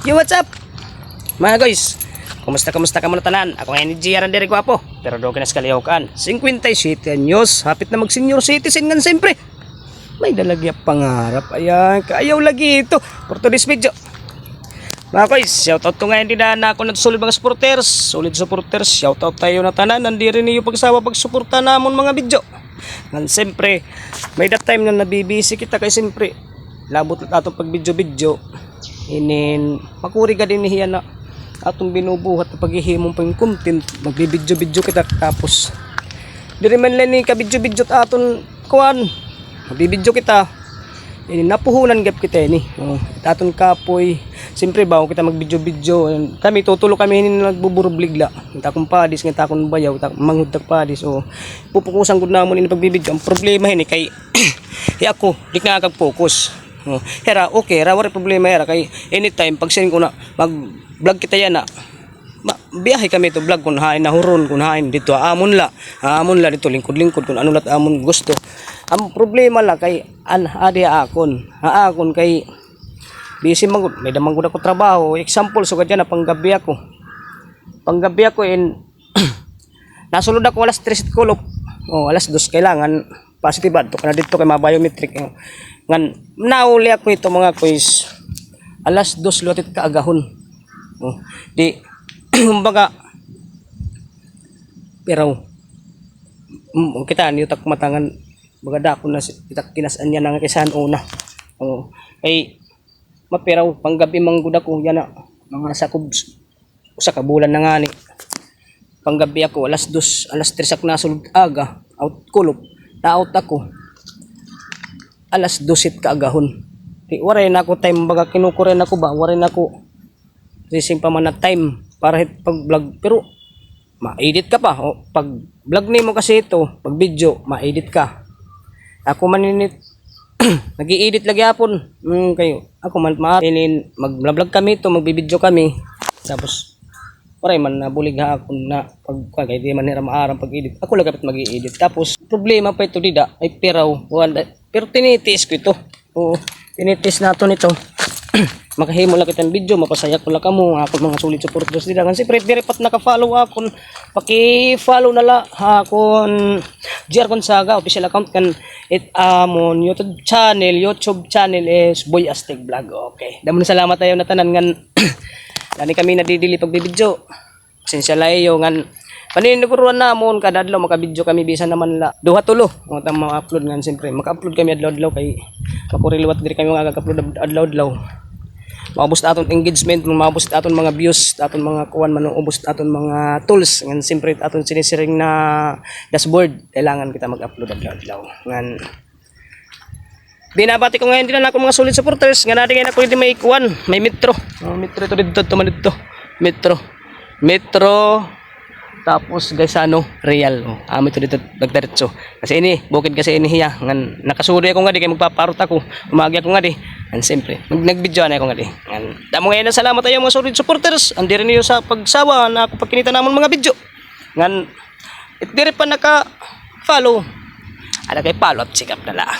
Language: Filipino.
Yo, what's up? Mga guys, kumusta kumusta ka muna tanan? Ako ngayon ni GR Andere Guapo, pero do ka na skaliyawakan. 57 anyos, hapit na mag senior citizen ngan siyempre. May dalagya pangarap, ayan, kaayaw lagi ito. For today's video. Mga guys, shoutout ko ngayon din na ako na solid mga supporters, solid supporters, shoutout tayo na tanan, nandi rin niyo pagsawa pagsuporta namon mga video. Ngan siyempre, may that time na nabibisi kita kay siyempre, labot na atong pag video video, inin makuri ka din niya na atong binubuhat na paghihimong pang content magbibidyo-bidyo kita tapos diri man lang ni kabidyo-bidyo ta aton kuan magbibidyo kita. Ini napuhunan gap kita ini. Oh, aton kapoy siyempre ba kita magbidyo-bidyo kami tutulo kami ini nagbuburo bligla kita akong padis kita akong bayaw ta manghud ta padis o pupukusan gud namon ini pagbibidyo. Ang problema ini kay ako di ka kag-focus Oh, hera okay ra wala problema hera kay anytime pag send ko na mag vlog kita yan na ma, biyahe kami to vlog kung hain na huron kung hain dito amon la amon la dito lingkod lingkod kung ano lat amon gusto. Ang problema la kay an adi akon haakon kay busy magud may damang gud ako trabaho. Example sugad yan na panggabi ako. Panggabi ako in nasulod ako alas 3 kulop oh alas 2 kailangan positive adto kana dito kay mga biometric oh. ngan nauli ako ito mga quiz alas 2 lutit kaagahon oh di kumbaga pero mm, kita niyo tak matangan. Baga dako na kita kinasan niya nang kisan una. Oh kay mapiraw panggabi manggud ako yan na mga sakob usa ka bulan na nga ni. Panggabi ako alas 2 alas 3 ako nasulod aga out kulop na-out ako. Alas 12 kaagahon di waray na ako time baga kinukuren ako ba? Waray na ako. Pa man na time para pag vlog. Pero ma-edit ka pa. O pag vlog nimo kasi ito pag video ma-edit ka. Ako maninit nag-i-edit lagi hapon. Mm, kayo. Ako man mainin mag-vlog kami to magbibideo kami. Tapos Paray man nabulig ha ako na pag kay di man nira maarang pag edit. Ako lang kapit mag-edit. Tapos problema pa ito dida ay piraw. Wala. Pero tinitiis ko ito. Oo. Tinitiis nato nito. Makahimo lang kitang video, mapasaya ko lang kamo, ako mga sulit supporters dida. Kasi pre dire pat naka-follow akon. Paki-follow na la akon JR Gonzaga official account kan it amon YouTube channel, YouTube channel is Boy Aztec Vlog. Okay. Damo salamat tayo na tanan ngan Gani kami nadidili pagbibidyo. Pasensya layo ngan paniniguruan namon kada adlaw makabidyo kami bisan naman la duha tulo. Mo ta ma-upload ngan siyempre. Maka-upload kami adlaw-adlaw kay makuriluwat diri kami mga upload adlaw-adlaw. Maubos na aton engagement, maubos na aton mga views, aton mga kuwan man ubos na aton mga tools ngan siyempre aton sinisiring na dashboard kailangan kita mag-upload adlaw-adlaw. Ngan Binabati ko ngayon din na ako mga solid supporters nga natin ngayon ako hindi may ikuan, may metro. Oh, metro ito dito, ito dito. Metro. Metro. Tapos guys ano, real. Oh, amo ito dito nagdiretso. Kasi ini, bukid kasi ini hiya. Ngan nakasuri ako nga di kay magpaparot ako. Umagi ako nga di. Ngan siyempre, mag nagvideo na ako nga di. Damo ngayon salamat tayo mga solid supporters. Andiri niyo sa pagsawa na ako pagkinita namon mga video. Ngan it diri pa naka follow. Ala kay follow at sikap na lang.